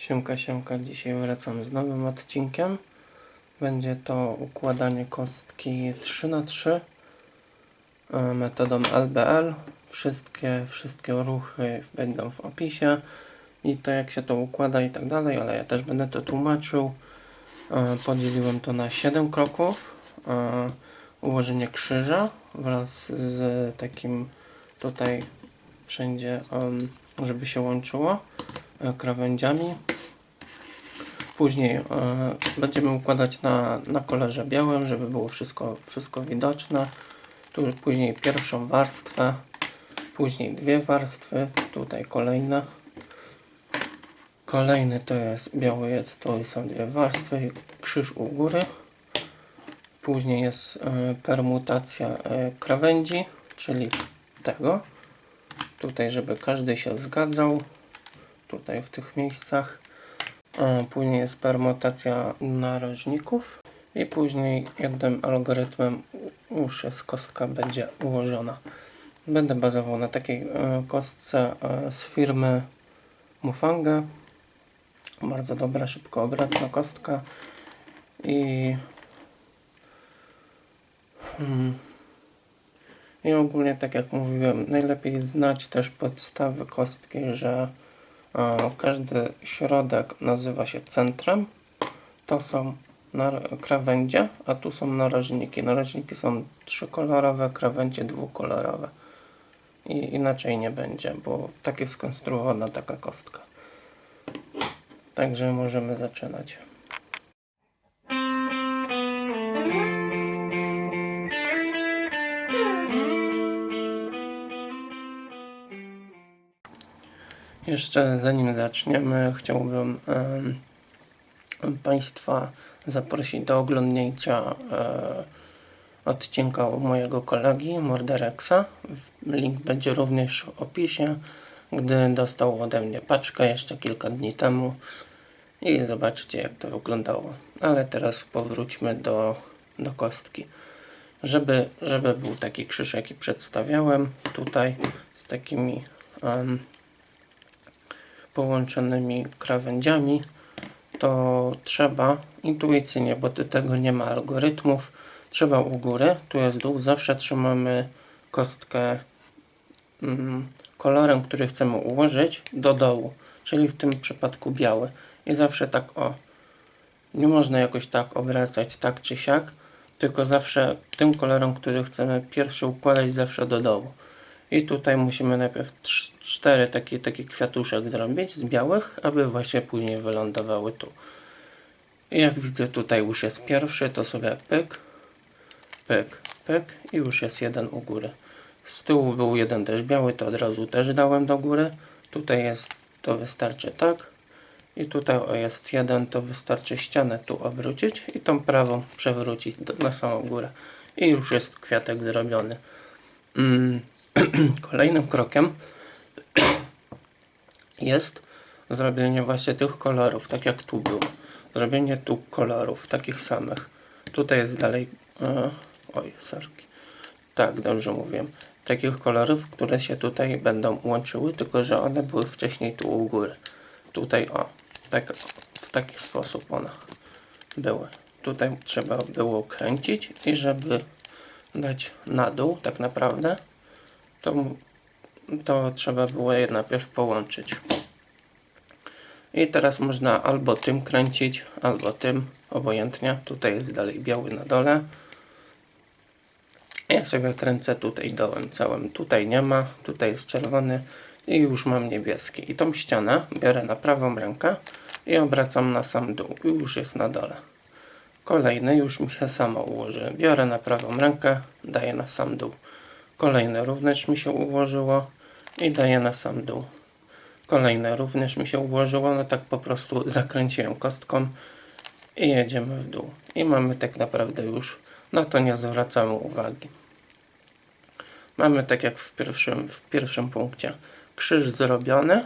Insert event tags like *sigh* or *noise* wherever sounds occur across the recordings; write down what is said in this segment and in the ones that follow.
Siemka, siemka, dzisiaj wracam z nowym odcinkiem. Będzie to układanie kostki 3 na 3 e, metodą LBL. Wszystkie, wszystkie ruchy będą w opisie i to jak się to układa i tak dalej, ale ja też będę to tłumaczył. E, Podzieliłem to na 7 kroków. E, Ułożenie krzyża wraz z takim tutaj wszędzie, żeby się łączyło krawędziami. Później e, będziemy układać na, na kolorze białym, żeby było wszystko, wszystko widoczne. Tu później pierwszą warstwę, później dwie warstwy, tutaj kolejne. Kolejny to jest biały jest, to są dwie warstwy, krzyż u góry. Później jest e, permutacja e, krawędzi, czyli tego. Tutaj, żeby każdy się zgadzał. Tutaj w tych miejscach. E, Później jest permutacja narożników. I później jednym algorytmem już jest kostka będzie ułożona. Będę bazował na takiej e, kostce e, z firmy Mufanga. Bardzo dobra, szybko obratna kostka. I Hmm. I ogólnie, tak jak mówiłem, najlepiej znać też podstawy kostki, że każdy środek nazywa się centrem. To są krawędzie, a tu są narożniki. Narożniki są trzykolorowe, krawędzie dwukolorowe. I inaczej nie będzie, bo tak jest skonstruowana taka kostka. Także możemy zaczynać. Jeszcze zanim zaczniemy, chciałbym Państwa zaprosić do oglądnięcia e, odcinka u mojego kolegi Morderexa. Link będzie również w opisie, gdy dostał ode mnie paczkę jeszcze kilka dni temu i zobaczycie jak to wyglądało. Ale teraz powróćmy do, do kostki. Żeby, żeby był taki krzyż jaki przedstawiałem tutaj z takimi em, połączonymi krawędziami, to trzeba intuicyjnie, bo do tego nie ma algorytmów, trzeba u góry, tu jest dół, zawsze trzymamy kostkę mm, kolorem, który chcemy ułożyć, do dołu, czyli w tym przypadku biały. I zawsze tak o, nie można jakoś tak obracać, tak czy siak, tylko zawsze tym kolorem, który chcemy pierwszy układać, zawsze do dołu. I tutaj musimy najpierw cz- cztery takie, takie kwiatuszek zrobić z białych, aby właśnie później wylądowały tu. I jak widzę tutaj już jest pierwszy, to sobie pyk, pyk, pyk i już jest jeden u góry. Z tyłu był jeden też biały, to od razu też dałem do góry. Tutaj jest, to wystarczy tak. I tutaj o, jest jeden, to wystarczy ścianę tu obrócić i tą prawą przewrócić do, na samą górę. I już jest kwiatek zrobiony. Mm. *clears throat* Kolejnym krokiem *clears throat* jest zrobienie właśnie tych kolorów, tak jak tu było. Zrobienie tu kolorów, takich samych. Tutaj jest dalej... E, oj, sorki. Tak, dobrze mówiłem. Takich kolorów, które się tutaj będą łączyły, tylko że one były wcześniej tu u góry. Tutaj o, tak, w taki sposób one były. Tutaj trzeba było kręcić i żeby dać na dół tak naprawdę to, to trzeba było je najpierw połączyć. I teraz można albo tym kręcić, albo tym, obojętnie. Tutaj jest dalej biały na dole. Ja sobie kręcę tutaj dołem całym. Tutaj nie ma, tutaj jest czerwony i już mam niebieski. I tą ścianę biorę na prawą rękę i obracam na sam dół. I już jest na dole. Kolejny już mi się samo ułoży. Biorę na prawą rękę, daję na sam dół. Kolejne również mi się ułożyło i daję na sam dół. Kolejne również mi się ułożyło, no tak po prostu zakręciłem kostką i jedziemy w dół. I mamy tak naprawdę już, na to nie zwracamy uwagi. Mamy tak jak w pierwszym, w pierwszym punkcie krzyż zrobiony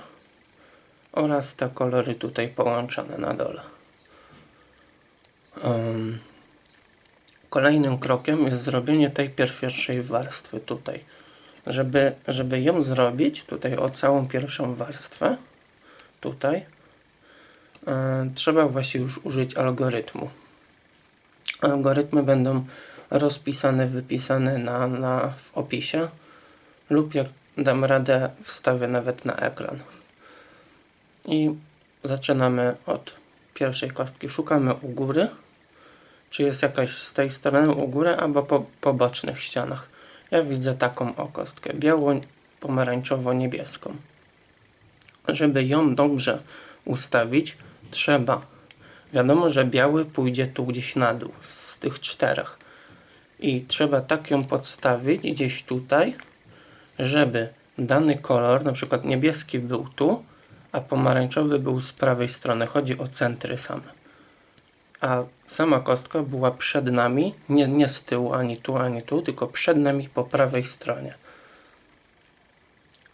oraz te kolory tutaj połączone na dole. Um, Kolejnym krokiem jest zrobienie tej pierwszej warstwy tutaj. Żeby, żeby ją zrobić, tutaj o całą pierwszą warstwę, tutaj, e, trzeba właśnie już użyć algorytmu. Algorytmy będą rozpisane, wypisane na, na, w opisie lub jak dam radę wstawię nawet na ekran. I zaczynamy od pierwszej kostki. Szukamy u góry, czy jest jakaś z tej strony u góry albo po, po bocznych ścianach. Ja widzę taką o kostkę, biało-pomarańczowo-niebieską. Żeby ją dobrze ustawić, trzeba. Wiadomo, że biały pójdzie tu gdzieś na dół z tych czterech. I trzeba tak ją podstawić gdzieś tutaj, żeby dany kolor, na przykład niebieski był tu, a pomarańczowy był z prawej strony. Chodzi o centry same. A sama kostka była przed nami, nie, nie z tyłu ani tu, ani tu, tylko przed nami po prawej stronie.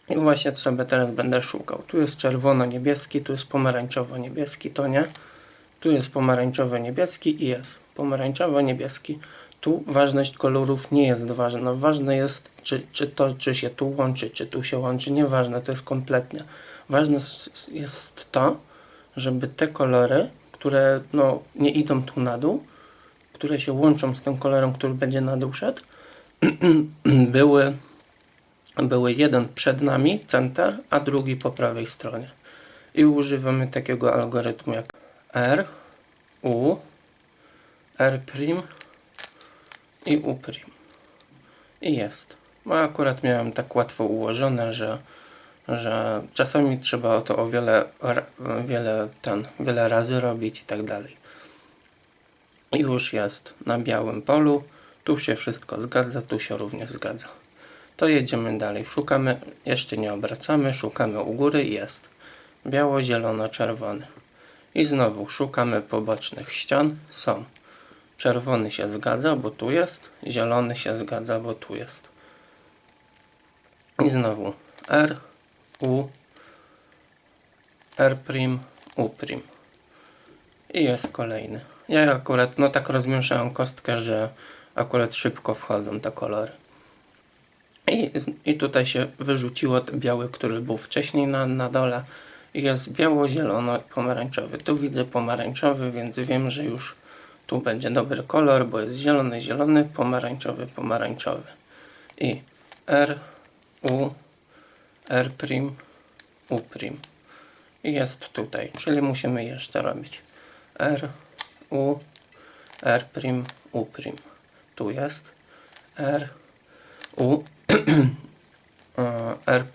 I właśnie sobie teraz będę szukał. Tu jest czerwono-niebieski, tu jest pomarańczowo-niebieski, to nie. Tu jest pomarańczowo-niebieski i jest pomarańczowo-niebieski. Tu ważność kolorów nie jest ważna. Ważne jest, czy, czy to, czy się tu łączy, czy tu się łączy. Nieważne, to jest kompletnie. Ważne jest to, żeby te kolory, które no, nie idą tu na dół, które się łączą z tym kolorem, który będzie na dół szedł, *clears throat* były były jeden przed nami, center, a drugi po prawej stronie. I używamy takiego algorytmu jak R, U, R' i U'. I jest. Bo akurat miałem tak łatwo ułożone, że, że czasami trzeba to o wiele, wiele, ten, wiele razy robić i tak dalej. Już jest na białym polu. Tu się wszystko zgadza, tu się również zgadza to jedziemy dalej. Szukamy, jeszcze nie obracamy, szukamy u góry, jest biało, zielono, czerwony. I znowu szukamy pobocznych ścian, są. Czerwony się zgadza, bo tu jest, zielony się zgadza, bo tu jest. I znowu R, U, R', U'. I jest kolejny. Ja akurat, no tak rozmieszałem kostkę, że akurat szybko wchodzą te kolory. I, I tutaj się wyrzuciło biały, który był wcześniej na, na dole. Jest biało-zielono-pomarańczowy. Tu widzę pomarańczowy, więc wiem, że już tu będzie dobry kolor, bo jest zielony, zielony, pomarańczowy, pomarańczowy. I R, U, R', U'. I jest tutaj, czyli musimy jeszcze robić R, U, R', U'. Tu jest R, U, *clears throat* R',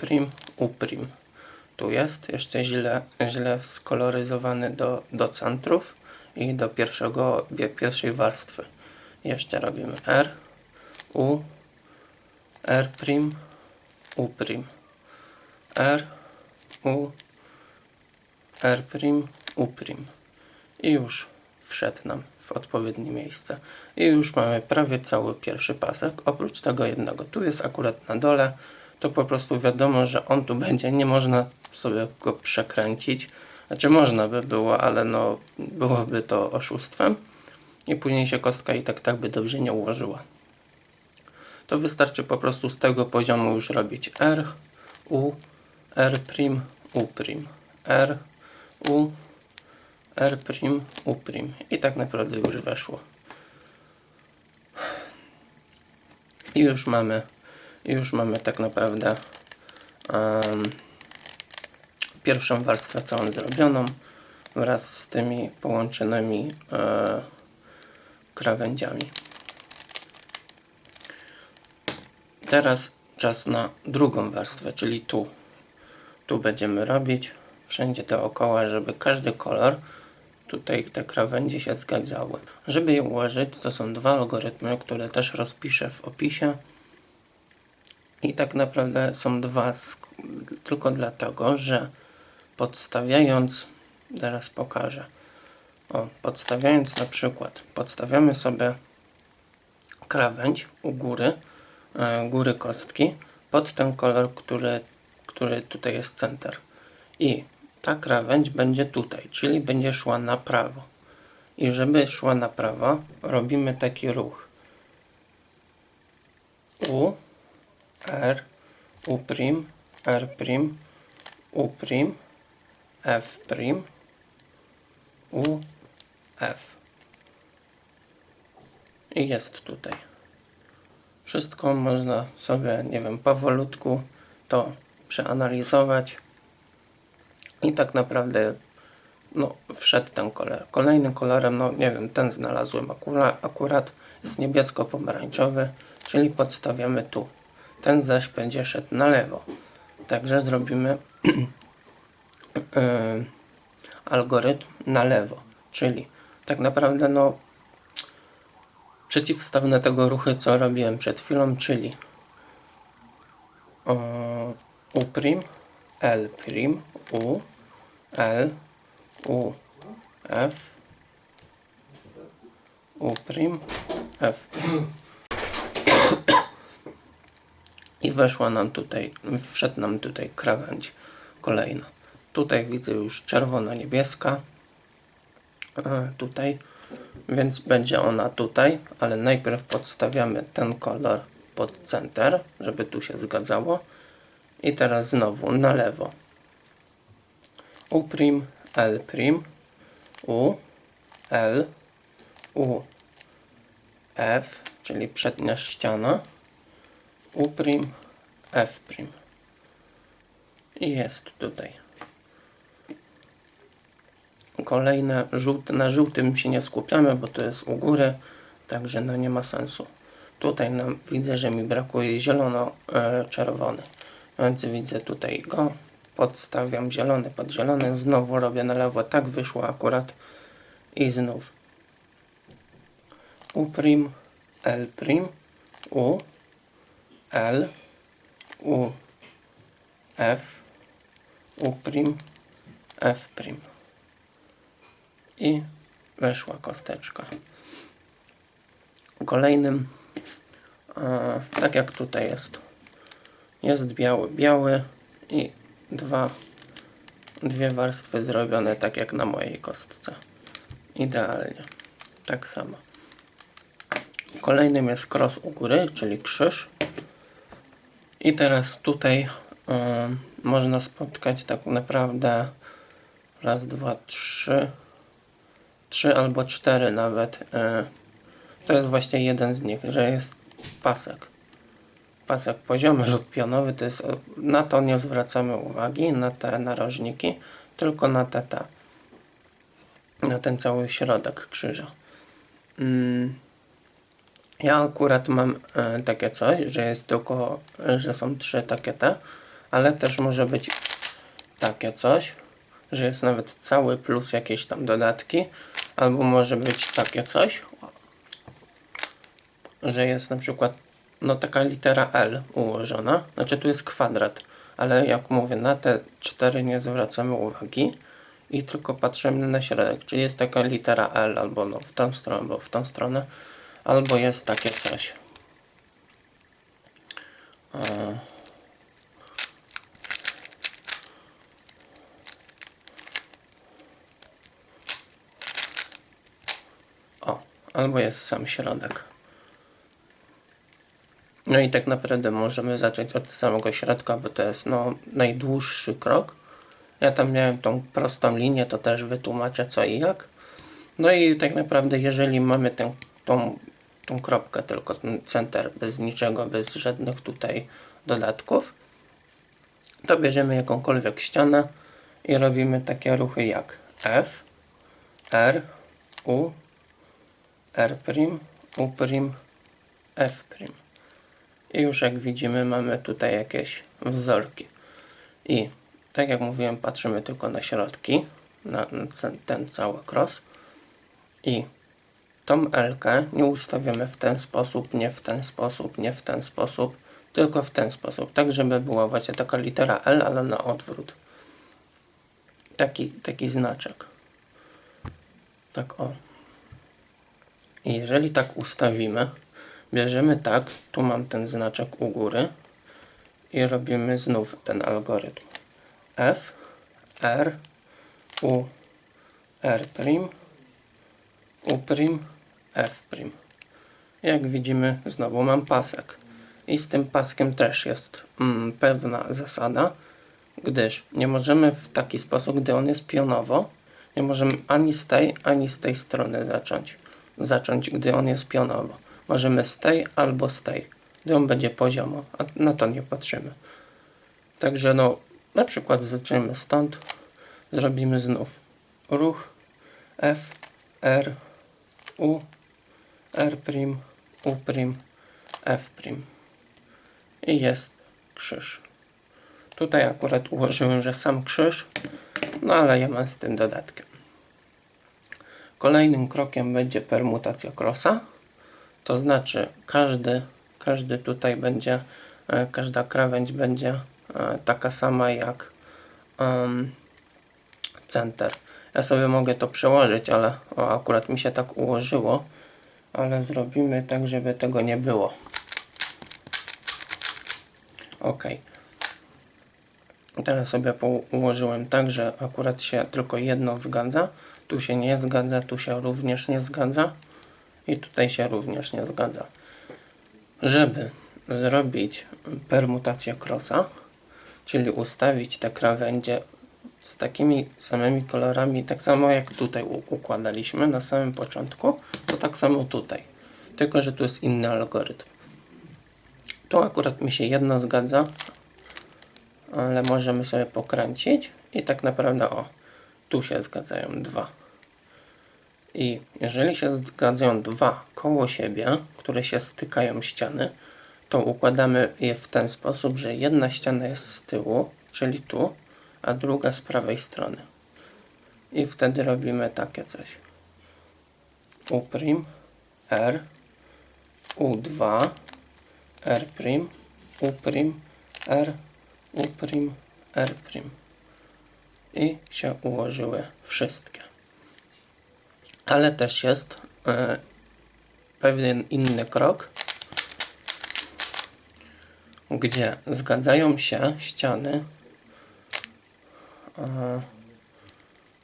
U'. Tu jest jeszcze źle, źle skoloryzowany do, do centrów i do pierwszego, pierwszej warstwy. Jeszcze robimy R, U, R', U'. R, U, R', U'. I już wszedł nam w odpowiednie miejsce. I już mamy prawie cały pierwszy pasek, oprócz tego jednego. Tu jest akurat na dole, to po prostu wiadomo, że on tu będzie, nie można sobie go przekręcić. Znaczy można by było, ale no byłoby to oszustwem i później się kostka i tak tak by dobrze nie ułożyła. To wystarczy po prostu z tego poziomu już robić R, U, R', U', R, U, R', U'. I tak naprawdę już weszło. I już mamy, już mamy tak naprawdę um, pierwszą warstwę całą zrobioną wraz z tymi połączonymi e, krawędziami. Teraz czas na drugą warstwę, czyli tu. Tu będziemy robić wszędzie dookoła, żeby każdy kolor tutaj te krawędzie się zgadzały. Żeby je ułożyć, to są dwa algorytmy, które też rozpiszę w opisie. I tak naprawdę są dwa tylko dlatego, że podstawiając, teraz pokażę, o, podstawiając na przykład, podstawiamy sobie krawędź u góry, e, góry kostki pod ten kolor, który, który tutaj jest center. I ta krawędź będzie tutaj, czyli będzie szła na prawo. I żeby szła na prawo, robimy taki ruch. U, R, U', R', U', F', U, F. I jest tutaj. Wszystko można sobie, nie wiem, powolutku to przeanalizować. I tak naprawdę no, wszedł ten kolor. Kolejnym kolorem, no nie wiem, ten znalazłem akurat, akurat jest niebiesko-pomarańczowy, czyli podstawiamy tu. Ten zaś będzie szedł na lewo. Także zrobimy yy, *clears throat* algorytm na lewo, czyli tak naprawdę no przeciwstawne tego ruchy, co robiłem przed chwilą, czyli U prim, L prim, U, L, U, F, U prim, F. I weszła nam tutaj, wszedł nam tutaj krawędź kolejna. Tutaj widzę już czerwono-niebieska. E, Tutaj, więc będzie ona tutaj, ale najpierw podstawiamy ten kolor pod center, żeby tu się zgadzało. I teraz znowu na lewo. U prim, L prim, U, L, U, F, czyli przednia ściana. U prim, F prim. I jest tutaj. Kolejne żółte, na żółtym się nie skupiamy, bo to jest u góry, także no nie ma sensu. Tutaj nam widzę, że mi brakuje zielono-czerwony, więc widzę tutaj go. Podstawiam zielony pod zielony, znowu robię na lewo, tak wyszło akurat. I znów. U L U, L, U, F, U F. I weszła kosteczka. Kolejnym, tak jak tutaj jest, jest biały, biały i dwa, dwie warstwy zrobione tak jak na mojej kostce. Idealnie. Tak samo. Kolejnym jest cross u góry, czyli krzyż. I teraz tutaj y, można spotkać tak naprawdę raz, dwa, trzy, trzy albo cztery nawet. Y, to jest właśnie jeden z nich, że jest pasek. Pasek poziomy lub pionowy, to jest, na to nie zwracamy uwagi, na te narożniki, tylko na te, te na ten cały środek krzyża. Mm. Ja akurat mam e, takie coś, że jest tylko, że są trzy takie te, ale też może być takie coś, że jest nawet cały plus jakieś tam dodatki, albo może być takie coś, że jest na przykład no taka litera L ułożona, znaczy tu jest kwadrat, ale jak mówię, na te cztery nie zwracamy uwagi i tylko patrzymy na środek, czyli jest taka litera L albo no w tą stronę, albo w tą stronę, albo jest takie coś. O. o, albo jest sam środek. No i tak naprawdę możemy zacząć od samego środka, bo to jest no, najdłuższy krok. Ja tam miałem tą prostą linię, to też wytłumaczę co i jak. No i tak naprawdę jeżeli mamy tę, tą, tą kropkę, tylko ten center bez niczego, bez żadnych tutaj dodatków, to bierzemy jakąkolwiek ścianę i robimy takie ruchy jak F, R, U, R', U', F'. I już jak widzimy mamy tutaj jakieś wzorki. I tak jak mówiłem, patrzymy tylko na środki, na, ten, cały cross. I tą L nie ustawiamy w ten sposób, nie w ten sposób, nie w ten sposób, tylko w ten sposób. Tak, żeby była właśnie taka litera L, ale na odwrót. Taki, taki znaczek. Tak o. I jeżeli tak ustawimy, bierzemy tak, tu mam ten znaczek u góry i robimy znów ten algorytm. F, R, U, R', U', F'. Jak widzimy, znowu mam pasek. I z tym paskiem też jest mm, pewna zasada, gdyż nie możemy w taki sposób, gdy on jest pionowo, Nie możemy ani z tej, ani z tej strony zacząć. Zacząć, gdy on jest pionowo. Możemy z tej albo z tej, on będzie poziomo, a na to nie patrzymy. Także no, na przykład zaczniemy stąd, zrobimy znów ruch F, R, U, R', U', F'. I jest krzyż. Tutaj akurat ułożyłem, że sam krzyż, no ale ja mam z tym dodatkiem. Kolejnym krokiem będzie permutacja crossa. To znaczy każdy, każdy tutaj będzie, e, każda krawędź będzie e, taka sama jak um, center. Ja sobie mogę to przełożyć, ale o, akurat mi się tak ułożyło, ale zrobimy tak, żeby tego nie było. Ok. Teraz sobie ułożyłem tak, że akurat się tylko jedno zgadza. Tu się nie zgadza, tu się również nie zgadza i tutaj się również nie zgadza. Żeby zrobić permutację crossa, czyli ustawić te krawędzie z takimi samymi kolorami, tak samo jak tutaj układaliśmy na samym początku, to tak samo tutaj. Tylko, że tu jest inny algorytm. Tu akurat mi się jedno zgadza, ale możemy sobie pokręcić i tak naprawdę o, tu się zgadzają dwa. I jeżeli się zgadzają dwa koło siebie, które się stykają ściany, to układamy je w ten sposób, że jedna ściana jest z tyłu, czyli tu, a druga z prawej strony. I wtedy robimy takie coś. U', R, U2, R', U', R, U', R'. I się ułożyły wszystkie. Ale też jest e, pewien inny krok, gdzie zgadzają się ściany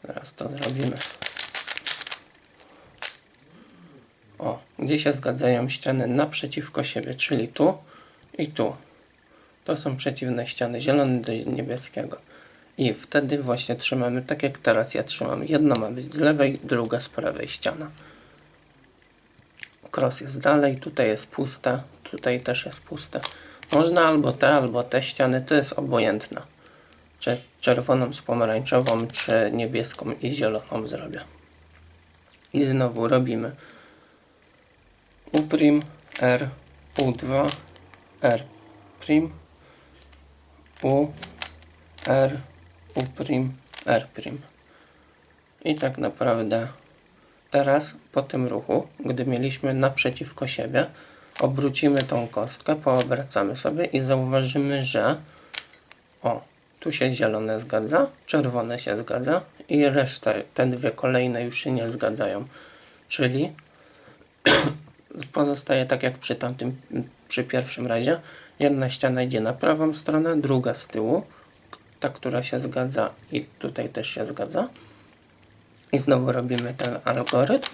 Teraz to zrobimy. O, gdzie się zgadzają ściany naprzeciwko siebie, czyli tu i tu. To są przeciwne ściany, zielony do niebieskiego. I wtedy właśnie trzymamy tak jak teraz ja trzymam. Jedna ma być z lewej, druga z prawej ściana. Cross jest dalej, tutaj jest puste, tutaj też jest puste. Można albo te, albo te ściany, to jest obojętne czy czerwoną z pomarańczową, czy niebieską i zieloną zrobię. I znowu robimy U', R, U2, R', U, R, U', R'. I tak naprawdę teraz po tym ruchu, gdy mieliśmy naprzeciwko siebie, obrócimy tą kostkę, poobracamy sobie i zauważymy, że o, tu się zielone zgadza, czerwone się zgadza i reszta, te dwie kolejne już się nie zgadzają. Czyli *clears throat* pozostaje tak jak przy tamtym, przy pierwszym razie. Jedna ściana idzie na prawą stronę, druga z tyłu, ta, która się zgadza i tutaj też się zgadza. I znowu robimy ten algorytm.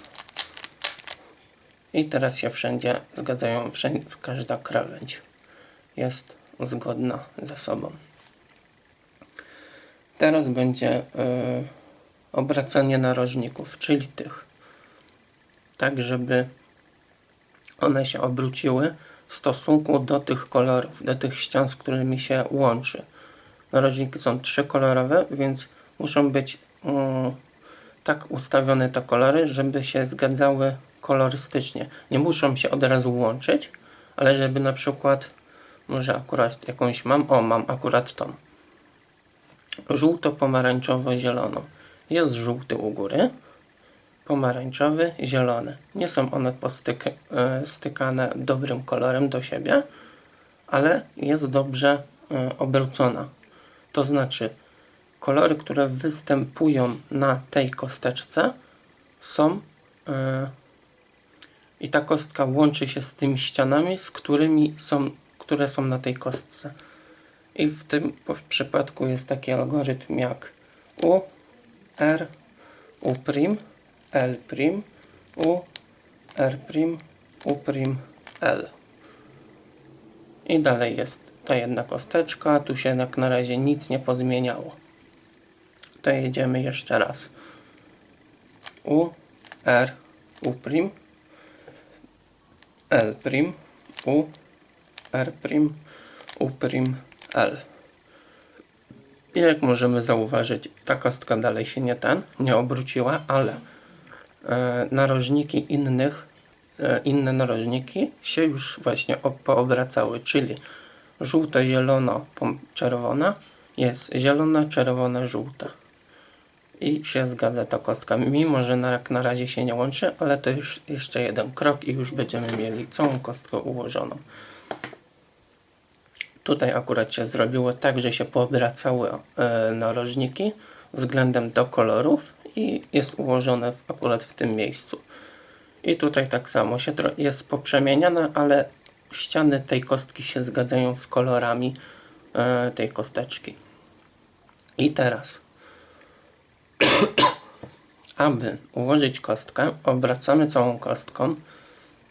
I teraz się wszędzie zgadzają, wszędzie, każda krawędź jest zgodna ze sobą. Teraz będzie y, obracanie narożników, czyli tych. Tak, żeby one się obróciły w stosunku do tych kolorów, do tych ścian, z którymi się łączy. Narożniki są trzykolorowe, więc muszą być y, tak ustawione te kolory, żeby się zgadzały kolorystycznie. Nie muszą się od razu łączyć, ale żeby na przykład, może akurat jakąś mam, o mam akurat tą żółto-pomarańczowo-zieloną. Jest żółty u góry, pomarańczowy, zielony. Nie są one postykane e, dobrym kolorem do siebie, ale jest dobrze e, obrócona. To znaczy, kolory, które występują na tej kosteczce są e, i ta kostka łączy się z tymi ścianami, z którymi są, które są na tej kostce. I w tym przypadku jest taki algorytm jak U, R, U', L', U, R', U', L. I dalej jest ta jedna kosteczka, tu się jak na razie nic nie pozmieniało. To jedziemy jeszcze raz. U, R, U L U, R U L. I jak możemy zauważyć, ta kostka dalej się nie ten, nie obróciła, ale e, narożniki innych, e, inne narożniki się już właśnie poobracały, czyli żółto, zielono, pom- czerwona jest zielona, czerwona, żółta. I się zgadza ta kostka, mimo że na, na razie się nie łączy, ale to już jeszcze jeden krok i już będziemy mieli całą kostkę ułożoną. Tutaj akurat się zrobiło tak, że się poobracały e, narożniki względem do kolorów i jest ułożone w, akurat w tym miejscu. I tutaj tak samo się jest poprzemieniane, ale ściany tej kostki się zgadzają z kolorami e, tej kosteczki. I teraz, *coughs* aby ułożyć kostkę, obracamy całą kostką.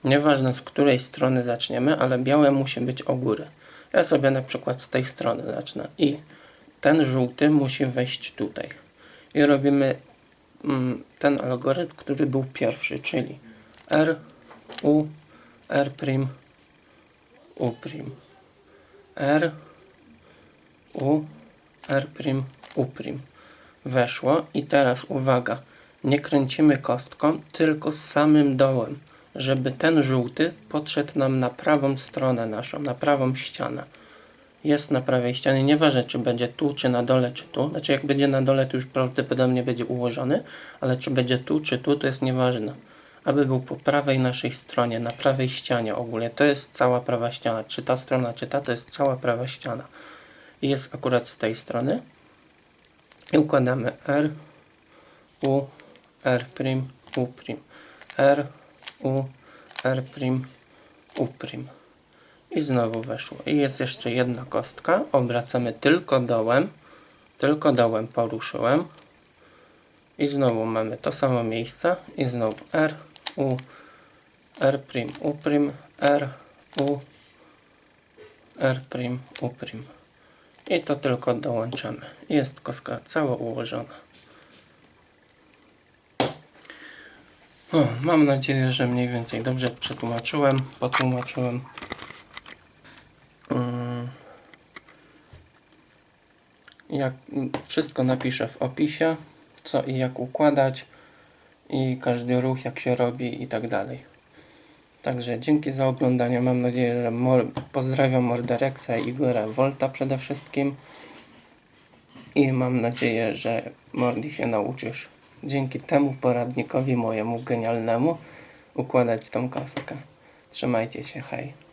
Nieważne z której strony zaczniemy, ale białe musi być o góry. Ja sobie na przykład z tej strony zacznę i ten żółty musi wejść tutaj. I robimy mm, ten algorytm, który był pierwszy, czyli R, U, R', U', R, U, R', U'. Weszło i teraz uwaga, nie kręcimy kostką, tylko samym dołem, żeby ten żółty podszedł nam na prawą stronę naszą, na prawą ścianę. Jest na prawej ścianie, nieważne czy będzie tu, czy na dole, czy tu. Znaczy jak będzie na dole, to już prawdopodobnie będzie ułożony, ale czy będzie tu, czy tu, to jest nieważne. Aby był po prawej naszej stronie, na prawej ścianie ogólnie. To jest cała prawa ściana. Czy ta strona, czy ta, to jest cała prawa ściana. I jest akurat z tej strony. I układamy R, U, R', U', R, U, R', U'. I znowu weszło. I jest jeszcze jedna kostka. Obracamy tylko dołem. Tylko dołem poruszyłem. I znowu mamy to samo miejsce. I znowu R, U, R', U', R, U, R', U'. I to tylko dołączamy. Jest kostka cała ułożona. Mam nadzieję, że mniej więcej dobrze przetłumaczyłem, potłumaczyłem. Mm. Jak wszystko napiszę w opisie, co i jak układać i każdy ruch jak się robi i tak dalej. Także dzięki za oglądanie. Mam nadzieję, że mor pozdrawiam Morderexa i Igora Volta przede wszystkim. I mam nadzieję, że Mordi się nauczysz dzięki temu poradnikowi mojemu genialnemu układać tą kostkę. Trzymajcie się, hej.